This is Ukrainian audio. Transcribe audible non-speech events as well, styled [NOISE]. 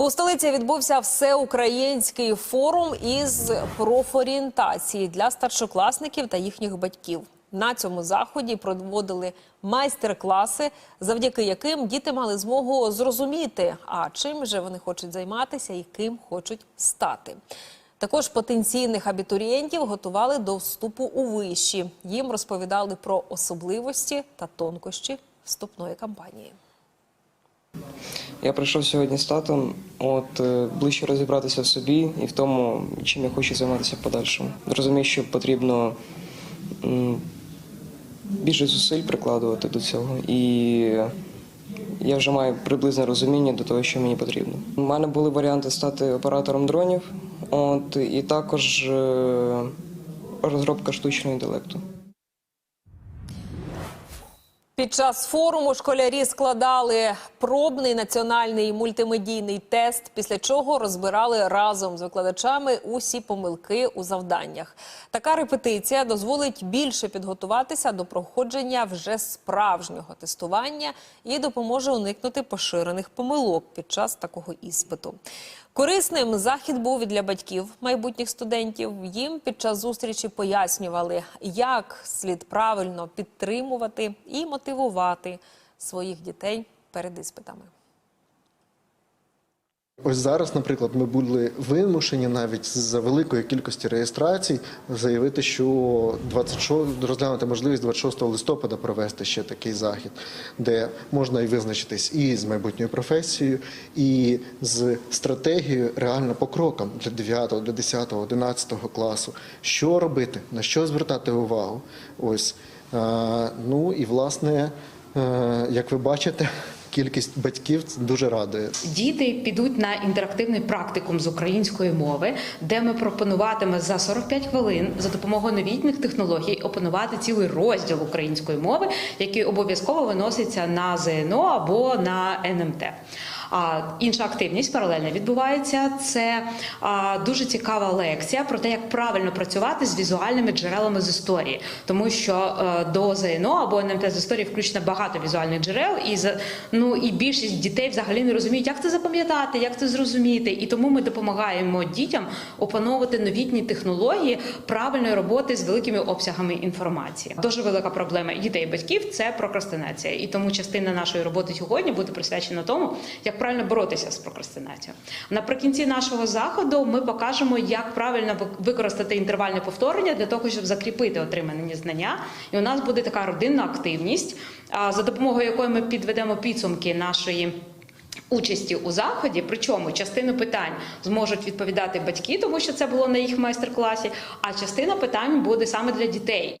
У столиці відбувся всеукраїнський форум із профорієнтації для старшокласників та їхніх батьків. На цьому заході проводили майстер-класи, завдяки яким діти мали змогу зрозуміти, а чим же вони хочуть займатися і ким хочуть стати. Також потенційних абітурієнтів готували до вступу у виші. Їм розповідали про особливості та тонкощі вступної кампанії. Я прийшов сьогодні з татом, от е, ближче розібратися в собі і в тому, чим я хочу займатися в подальшому. Розумію, що потрібно більше зусиль прикладувати до цього, і я вже маю приблизне розуміння до того, що мені потрібно. У мене були варіанти стати оператором дронів, от і також е, розробка штучного інтелекту. Під час форуму школярі складали пробний національний мультимедійний тест, після чого розбирали разом з викладачами усі помилки у завданнях. Така репетиція дозволить більше підготуватися до проходження вже справжнього тестування і допоможе уникнути поширених помилок під час такого іспиту. Корисним захід був і для батьків майбутніх студентів. Їм під час зустрічі пояснювали, як слід правильно підтримувати і мотивувати своїх дітей перед іспитами. Ось зараз, наприклад, ми були вимушені навіть за великої кількості реєстрацій заявити, що 26, розглянути можливість 26 листопада провести ще такий захід, де можна і визначитись і з майбутньою професією, і з стратегією реально по крокам для 9, для 10, 11 класу. Що робити, на що звертати увагу. Ось ну і власне, е, як ви бачите. [LAUGHS] Кількість батьків дуже радує. Діти підуть на інтерактивний практикум з української мови, де ми пропонуватиме за 45 хвилин за допомогою новітніх технологій опанувати цілий розділ української мови, який обов'язково виноситься на ЗНО або на НМТ. Інша активність паралельно відбувається. Це дуже цікава лекція про те, як правильно працювати з візуальними джерелами з історії, тому що е, до ЗНО або НМТ з історії включено багато візуальних джерел, і ну і більшість дітей взагалі не розуміють, як це запам'ятати, як це зрозуміти. І тому ми допомагаємо дітям опановувати новітні технології правильної роботи з великими обсягами інформації. Дуже велика проблема дітей і батьків це прокрастинація. І тому частина нашої роботи сьогодні буде присвячена тому, як правильно боротися з прокрастинацією. Наприкінці нашого заходу ми покажемо, як правильно використати інтервальне повторення для того, щоб закріпити отримані знання. І у нас буде така родинна активність, за допомогою якої ми підведемо підсумки нашої. Участі у заході, причому частину питань зможуть відповідати батьки, тому що це було на їх майстер-класі. А частина питань буде саме для дітей.